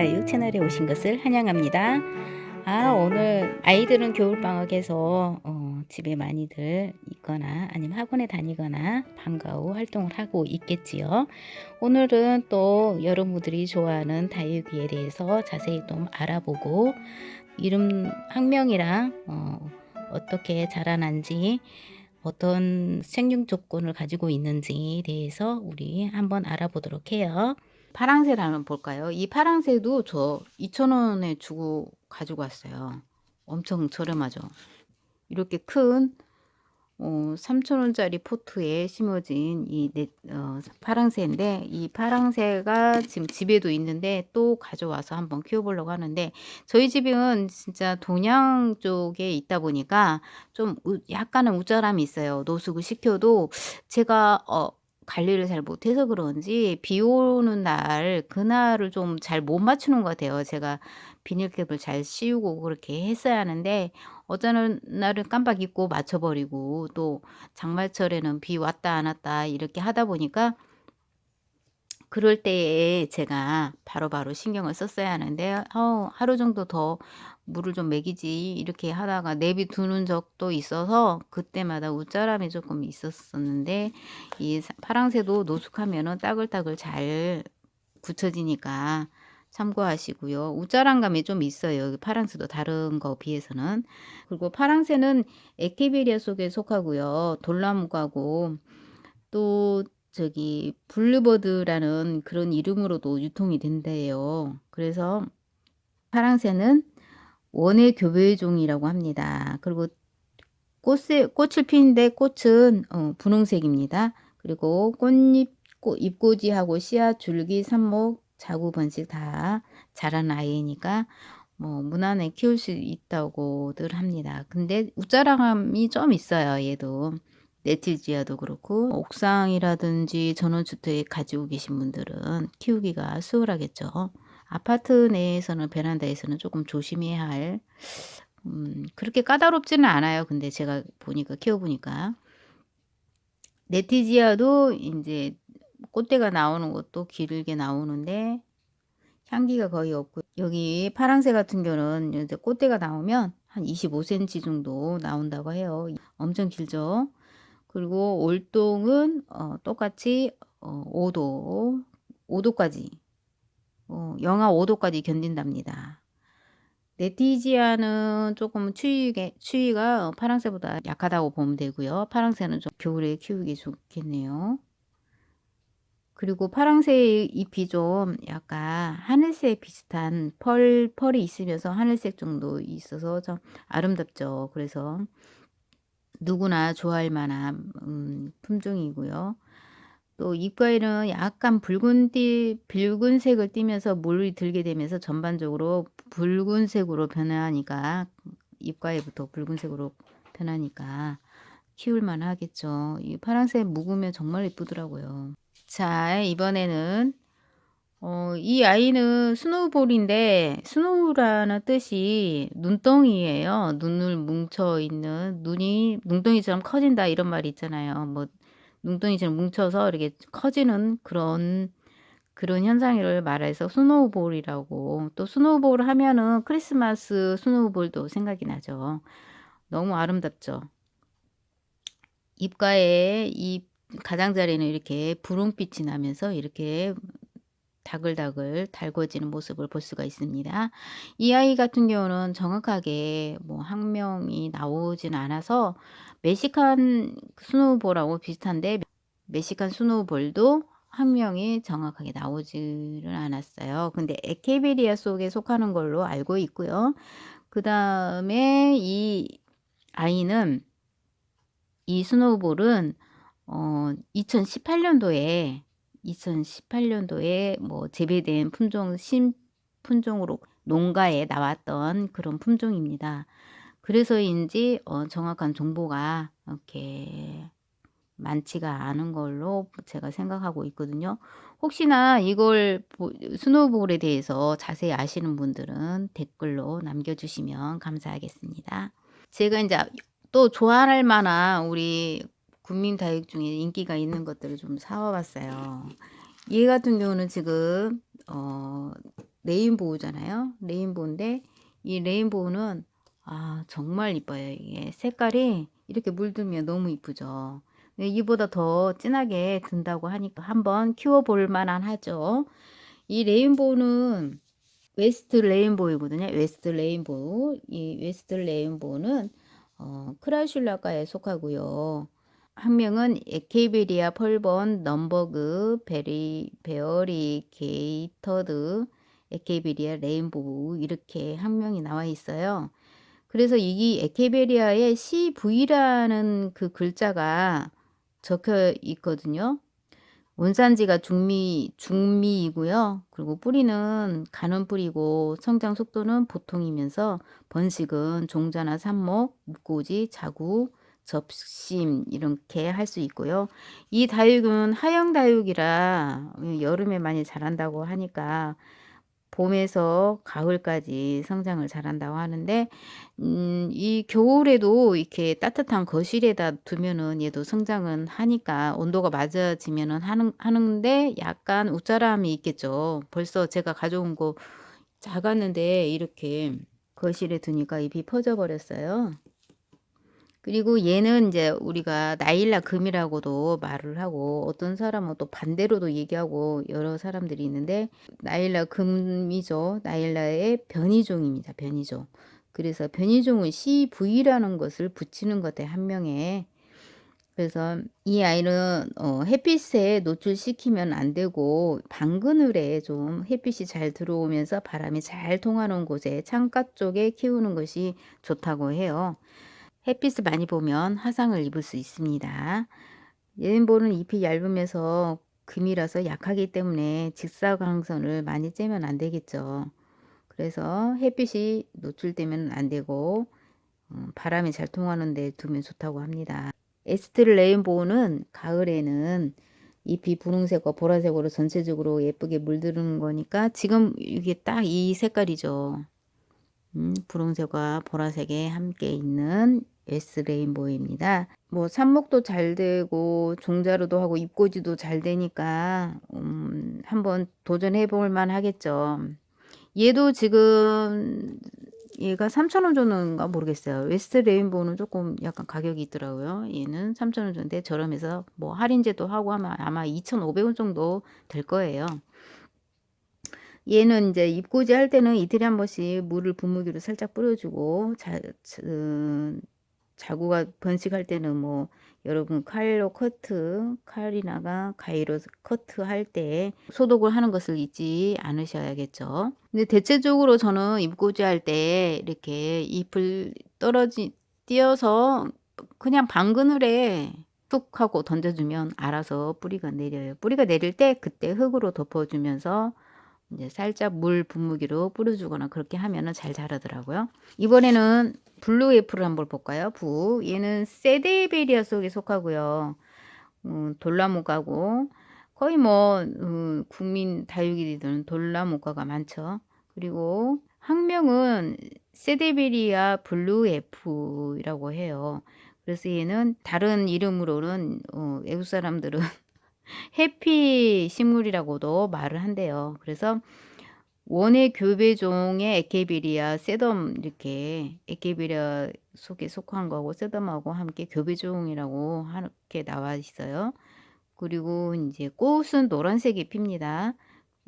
국민다육 채널에 오신 것을 환영합니다. 아, 오늘 아이들은 겨울방학에서 어, 집에 많이들 있거나 아니면 학원에 다니거나 방과 후 활동을 하고 있겠지요. 오늘은 또 여러분들이 좋아하는 다육이에 대해서 자세히 좀 알아보고 이름 학명이랑 어, 어떻게 자라난지 어떤 생육 조건을 가지고 있는지에 대해서 우리 한번 알아보도록 해요. 파랑새를 한번 볼까요? 이 파랑새도 저 2,000원에 주고 가지고 왔어요. 엄청 저렴하죠. 이렇게 큰 어, 3,000원짜리 포트에 심어진 이 네, 어, 파랑새인데 이 파랑새가 지금 집에도 있는데 또 가져와서 한번 키워보려고 하는데 저희 집은 진짜 동양 쪽에 있다 보니까 좀 우, 약간은 우짜람이 있어요. 노숙을 시켜도 제가 어, 관리를 잘 못해서 그런지 비 오는 날 그날을 좀 잘 못 맞추는 것 같아요. 제가 비닐캡을 잘 씌우고 그렇게 했어야 하는데 어쩌는 날은 깜빡 잊고 맞춰버리고 또 장마철에는 비 왔다 안 왔다 이렇게 하다 보니까 그럴 때에 제가 바로바로 신경을 썼어야 하는데 어, 하루 정도 더 물을 좀 먹이지 이렇게 하다가 내비 두는 적도 있어서 그때마다 웃자람이 조금 있었었는데 이 파랑새도 노숙하면은 따글따글 잘 굳혀지니까 참고하시고요. 우짜란감이 좀 있어요. 파랑새도 다른 거 비해서는. 그리고 파랑새는 에케베리아 속에 속하고요. 돌나무과고 또 저기 블루버드라는 그런 이름으로도 유통이 된대요. 그래서 파랑새는 원의 교배종이라고 합니다. 그리고 꽃에, 꽃을 피는데 꽃은 어, 분홍색입니다. 그리고 꽃잎, 꽃, 잎꽂이하고 씨앗, 줄기, 삽목, 자구 번식 다 자란 아이니까 뭐 무난히 키울 수 있다고들 합니다. 근데 우짜랑함이 좀 있어요. 얘도 네티지아도 그렇고 옥상이라든지 전원주택 가지고 계신 분들은 키우기가 수월하겠죠. 아파트 내에서는 베란다에서는 조금 조심해야 할 음, 그렇게 까다롭지는 않아요. 근데 제가 보니까 키워보니까 네티지아도 이제 꽃대가 나오는 것도 길게 나오는데 향기가 거의 없고 여기 파랑새 같은 경우는 이제 꽃대가 나오면 한 25cm 정도 나온다고 해요. 엄청 길죠. 그리고 올동은 어, 똑같이 어, 5도, 5도까지 어, 영하 5도까지 견딘답니다. 네티지아는 조금 추위가, 추위가 파랑새보다 약하다고 보면 되고요. 파랑새는 좀 겨울에 키우기 좋겠네요. 그리고 파랑새의 잎이 좀 약간 하늘색 비슷한 펄, 펄이 있으면서 하늘색 정도 있어서 좀 아름답죠. 그래서 누구나 좋아할 만한 음, 품종이고요. 또 잎과에는 약간 붉은 띠, 붉은색을 띠면서 물이 들게 되면서 전반적으로 붉은색으로 변하니까 잎과에부터 붉은색으로 변하니까 키울만 하겠죠. 이 파란색 묵으면 정말 예쁘더라고요. 자, 이번에는 어, 이 아이는 스노우볼인데 스노우라는 뜻이 눈덩이예요. 눈을 뭉쳐 있는 눈이 눈덩이처럼 커진다 이런 말이 있잖아요. 뭐 눈덩이처럼 뭉쳐서 이렇게 커지는 그런 그런 현상을 말해서 스노우볼이라고 또 스노우볼 하면은 크리스마스 스노우볼도 생각이 나죠. 너무 아름답죠. 입가에 이 가장자리는 이렇게 분홍빛이 나면서 이렇게 다글다글 달궈지는 모습을 볼 수가 있습니다. 이 아이 같은 경우는 정확하게 뭐 학명이 나오진 않아서 멕시칸 스노우볼하고 비슷한데 멕시칸 스노우볼도 학명이 정확하게 나오지를 않았어요. 근데 에케베리아 속에 속하는 걸로 알고 있고요. 그 다음에 이 아이는 이 스노우볼은 어, 2018년도에 2018년도에 뭐 재배된 품종 신 품종으로 농가에 나왔던 그런 품종입니다. 그래서인지 어, 정확한 정보가 이렇게 많지가 않은 걸로 제가 생각하고 있거든요. 혹시나 이걸 스노우볼에 대해서 자세히 아시는 분들은 댓글로 남겨주시면 감사하겠습니다. 제가 이제 또 좋아할 만한 우리 국민 다육 중에 인기가 있는 것들을 좀 사와봤어요. 얘 같은 경우는 지금 어, 레인보우잖아요. 레인보우인데 이 레인보우는 아 정말 이뻐요. 이게 색깔이 이렇게 물들면 너무 이쁘죠. 이보다 더 진하게 든다고 하니까 한번 키워볼 만한 하죠. 이 레인보우는 웨스트 레인보우거든요. 웨스트 레인보우. 이 웨스트 레인보우는 어, 크라슐라과에 속하고요. 학명은 에케이베리아 펄번 넘버그 베리 베어리 게이터드 에케이베리아 레인보우 이렇게 학명이 나와 있어요. 그래서 이 에케이베리아의 CV라는 그 글자가 적혀 있거든요. 원산지가 중미 중미이고요. 그리고 뿌리는 가는 뿌리고 성장 속도는 보통이면서 번식은 종자나 삽목, 묵고지, 자구, 접심 이렇게 할 수 있고요. 이 다육은 하영 다육이라 여름에 많이 자란다고 하니까 봄에서 가을까지 성장을 잘한다고 하는데 음, 이 겨울에도 이렇게 따뜻한 거실에다 두면은 얘도 성장은 하니까 온도가 맞아지면은 하는 하는데 약간 우짜람이 있겠죠. 벌써 제가 가져온 거 작았는데 이렇게 거실에 두니까 잎이 퍼져 버렸어요. 그리고 얘는 이제 우리가 나일라 금이라고도 말을 하고 어떤 사람은 또 반대로도 얘기하고 여러 사람들이 있는데 나일라 금이죠. 나일라의 변이종입니다. 변이종. 그래서 변이종은 CV라는 것을 붙이는 것에 한 명에 그래서 이 아이는 어, 햇빛에 노출시키면 안 되고 방그늘에 좀 햇빛이 잘 들어오면서 바람이 잘 통하는 곳에 창가 쪽에 키우는 것이 좋다고 해요. 햇빛을 많이 보면 화상을 입을 수 있습니다. 레인보우는 잎이 얇으면서 금이라서 약하기 때문에 직사광선을 많이 쬐면 안 되겠죠. 그래서 햇빛이 노출되면 안 되고 어, 바람이 잘 통하는 데 두면 좋다고 합니다. 에스트를 레인보우는 가을에는 잎이 분홍색과 보라색으로 전체적으로 예쁘게 물드는 거니까 지금 이게 딱 이 색깔이죠. 음, 분홍색과 보라색에 함께 있는 S 레인보우입니다. 뭐 삽목도 잘 되고 종자로도 하고 잎꽂이도 잘 되니까 음, 한번 도전해 볼 만 하겠죠. 얘도 지금 얘가 3,000원 정도인가 모르겠어요. 웨스트 레인보우는 조금 약간 가격이 있더라고요. 얘는 3,000원 정도인데 저렴해서 뭐 할인제도 하고 하면 아마 2,500원 정도 될 거예요. 얘는 이제 잎꽂이 할 때는 이틀에 한 번씩 물을 분무기로 살짝 뿌려주고 자, 자, 자구가 번식할 때는 뭐 여러분 칼로 커트 칼이나가 가위로 커트 할 때 소독을 하는 것을 잊지 않으셔야겠죠. 근데 대체적으로 저는 잎꽂이 할 때 이렇게 잎을 떨어지 띄어서 그냥 방그늘에 툭 하고 던져주면 알아서 뿌리가 내려요. 뿌리가 내릴 때 그때 흙으로 덮어주면서 이제 살짝 물 분무기로 뿌려주거나 그렇게 하면은 잘 자라더라고요. 이번에는 블루 애플을 한번 볼까요? 부. 얘는 세데베리아 속에 속하고요. 음, 돌나무가고 거의 뭐 음, 국민 다육이들은 돌나무가가 많죠. 그리고 학명은 세데베리아 블루 애플이라고 해요. 그래서 얘는 다른 이름으로는 어, 외국 사람들은 해피 식물이라고도 말을 한대요. 그래서 원의 교배종의 에케비리아, 세덤 이렇게 에케비리아 속에 속한 거고 세덤하고 함께 교배종이라고 이렇게 나와 있어요. 그리고 이제 꽃은 노란색이 핍니다.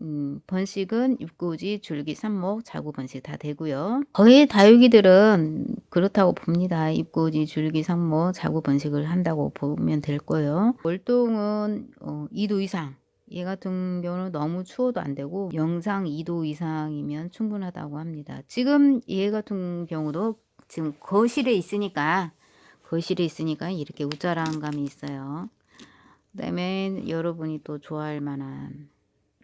음, 번식은 입구지, 줄기, 삽목, 자구 번식 다 되고요. 거의 다육이들은 그렇다고 봅니다. 입구지, 줄기, 삽목, 자구 번식을 한다고 보면 될 거예요. 월동은 어, 2도 이상. 얘 같은 경우는 너무 추워도 안 되고 영상 2도 이상이면 충분하다고 합니다. 지금 얘 같은 경우도 지금 거실에 있으니까 거실에 있으니까 이렇게 우짜라한 감이 있어요. 그 다음에 여러분이 또 좋아할 만한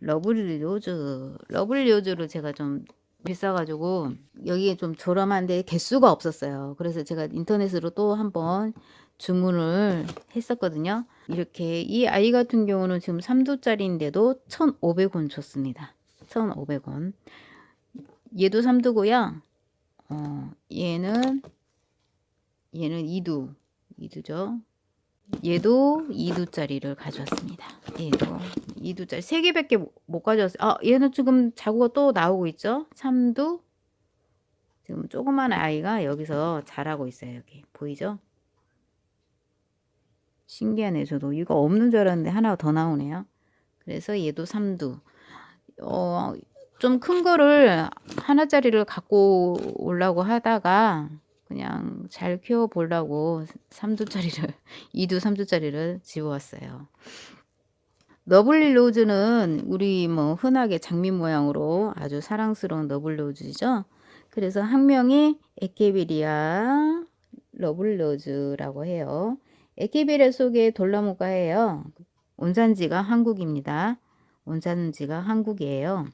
러블리 로즈 러블리 로즈를 제가 좀 비싸가지고 여기에 좀 저렴한데 개수가 없었어요. 그래서 제가 인터넷으로 또 한번 주문을 했었거든요. 이렇게 이 아이 같은 경우는 지금 3두짜리인데도 1,500원 줬습니다. 1,500원. 얘도 3두고요. 어, 얘는 얘는 2두. 2두죠. 얘도 2두짜리를 가져왔습니다. 얘도 2두짜리 3개밖에 못- 못 가져왔어요. 아, 얘는 지금 자구가 또 나오고 있죠? 3두. 지금 조그만 아이가 여기서 자라고 있어요. 여기. 보이죠? 신기하네. 저도 이거 없는 줄 알았는데 하나가 더 나오네요. 그래서 얘도 3두. 어, 좀 큰 거를 하나짜리를 갖고 오려고 하다가 그냥 잘 키워 보려고 3두짜리를 2두 3두짜리를 집어왔어요. 너블리 로즈는 우리 뭐 흔하게 장미 모양으로 아주 사랑스러운 너블리 로즈죠. 그래서 학명이 에케비리아 러블로즈라고 해요. 에케비리아 속에 돌나무가예요. 온산지가 한국입니다. 온산지가 한국이에요.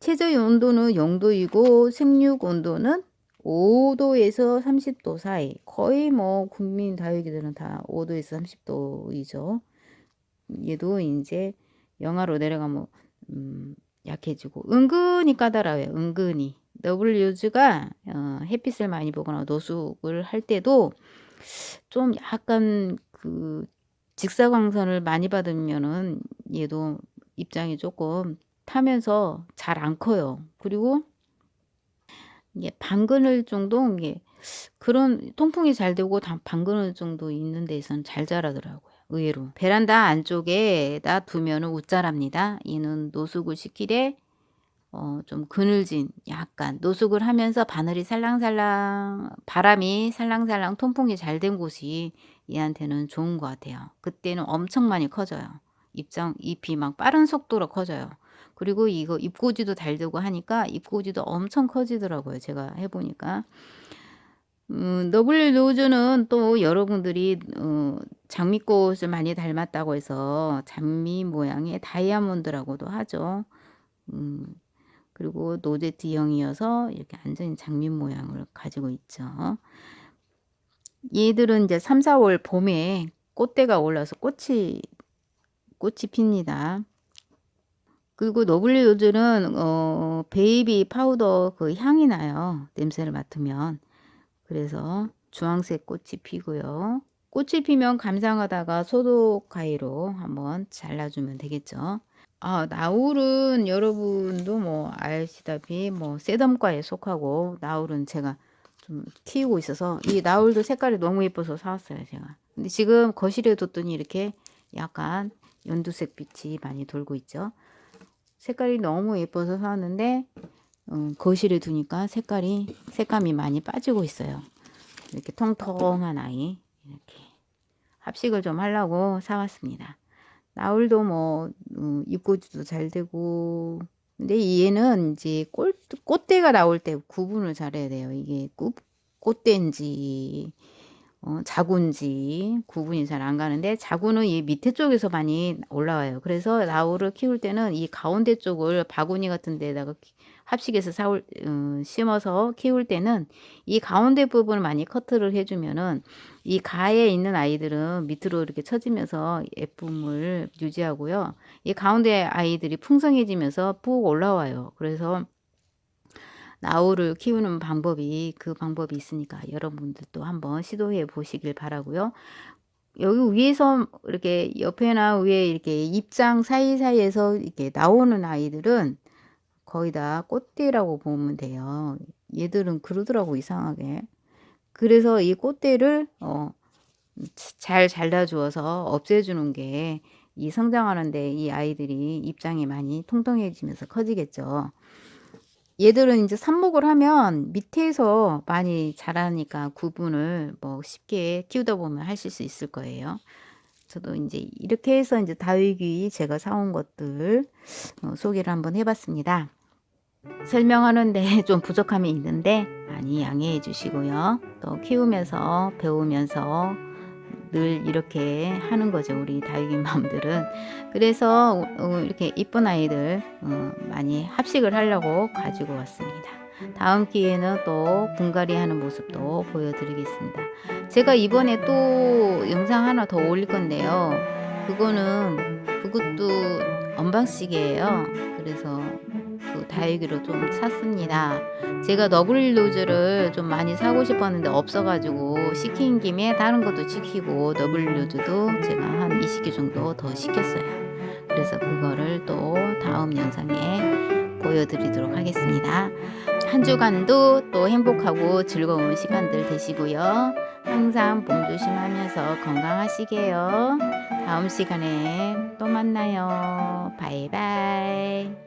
최저 온도는 0도이고 생육 온도는 5도에서 30도 사이. 거의 뭐 국민 다육이들은 다 5도에서 30도이죠. 얘도 이제 영하로 내려가면 음, 약해지고 은근히 까다로워요. 은근히. WU즈가 어, 햇빛을 많이 보거나 노숙을 할 때도 좀 약간 그 직사광선을 많이 받으면은 얘도 입장이 조금 타면서 잘 안 커요. 그리고 이게 방그늘 정도 이게 그런 통풍이 잘 되고 다 방그늘 정도 있는 데선 잘 자라더라고요. 의외로 베란다 안쪽에다 두면은 웃자랍니다. 얘는 노숙을 시키되 어, 좀 그늘진 약간 노숙을 하면서 바늘이 살랑살랑 바람이 살랑살랑 통풍이 잘 된 곳이 얘한테는 좋은 것 같아요. 그때는 엄청 많이 커져요. 입장 잎이 막 빠른 속도로 커져요. 그리고 이거 잎꽂이도 달되고 하니까 잎꽂이도 엄청 커지더라고요. 제가 해보니까. 음, 너블리 로즈는 또 여러분들이 어, 장미꽃을 많이 닮았다고 해서 장미 모양의 다이아몬드라고도 하죠. 음, 그리고 노제트형이어서 이렇게 완전히 장미 모양을 가지고 있죠. 얘들은 이제 3, 4월 봄에 꽃대가 올라서 꽃이 꽃이 핍니다. 그리고 너블리 로즈는 어, 베이비 파우더 그 향이 나요. 냄새를 맡으면. 그래서 주황색 꽃이 피고요. 꽃이 피면 감상하다가 소독 가위로 한번 잘라주면 되겠죠. 아, 나울은 여러분도 뭐 아시다시피 뭐 세덤과에 속하고 나울은 제가 좀 키우고 있어서 이 나울도 색깔이 너무 예뻐서 사왔어요 제가. 근데 지금 거실에 뒀더니 이렇게 약간 연두색 빛이 많이 돌고 있죠. 색깔이 너무 예뻐서 사왔는데 음, 거실에 두니까 색깔이 색감이 많이 빠지고 있어요. 이렇게 통통한 아이 이렇게 합식을 좀 하려고 사왔습니다. 나울도 뭐 음, 입고지도 잘 되고 근데 얘는 이제 꽃, 꽃대가 나올 때 구분을 잘해야 돼요. 이게 꽃, 꽃대인지 어, 자구인지 구분이 잘 안 가는데 자구는 이 밑에 쪽에서 많이 올라와요. 그래서 나울을 키울 때는 이 가운데 쪽을 바구니 같은 데다가 합식해서 사올, 음, 심어서 키울 때는 이 가운데 부분을 많이 커트를 해주면은 이 가에 있는 아이들은 밑으로 이렇게 처지면서 예쁨을 유지하고요. 이 가운데 아이들이 풍성해지면서 푹 올라와요. 그래서 나우를 키우는 방법이 그 방법이 있으니까 여러분들도 한번 시도해 보시길 바라고요. 여기 위에서 이렇게 옆에나 위에 이렇게 입장 사이사이에서 이렇게 나오는 아이들은 거의 다 꽃대라고 보면 돼요. 얘들은 그러더라고 이상하게. 그래서 이 꽃대를 어, 잘 잘라주어서 없애주는 게 이 성장하는데 이 아이들이 입장이 많이 통통해지면서 커지겠죠. 얘들은 이제 삽목을 하면 밑에서 많이 자라니까 구분을 뭐 쉽게 키우다 보면 하실 수 있을 거예요. 저도 이제 이렇게 해서 이제 다육이 제가 사 온 것들 어, 소개를 한번 해 봤습니다. 설명하는데 좀 부족함이 있는데 많이 양해해 주시고요. 또 키우면서 배우면서 늘 이렇게 하는 거죠. 우리 다육이 맘들은. 그래서 어, 이렇게 이쁜 아이들 어, 많이 합식을 하려고 가지고 왔습니다. 다음 기회는 또 분갈이 하는 모습도 보여드리겠습니다. 제가 이번에 또 영상 하나 더 올릴 건데요. 그거는 그것도 언방식이에요. 그래서 그 다육이로 좀 샀습니다. 제가 너블로즈를 좀 많이 사고 싶었는데 없어가지고 시킨 김에 다른 것도 시키고 너블로즈도 제가 한 20개 정도 더 시켰어요. 그래서 그거를 또 다음 영상에 보여드리도록 하겠습니다. 한 주간도 또 행복하고 즐거운 시간들 되시고요. 항상 몸 조심하면서 건강하시게요. 다음 시간에 또 만나요. 바이바이.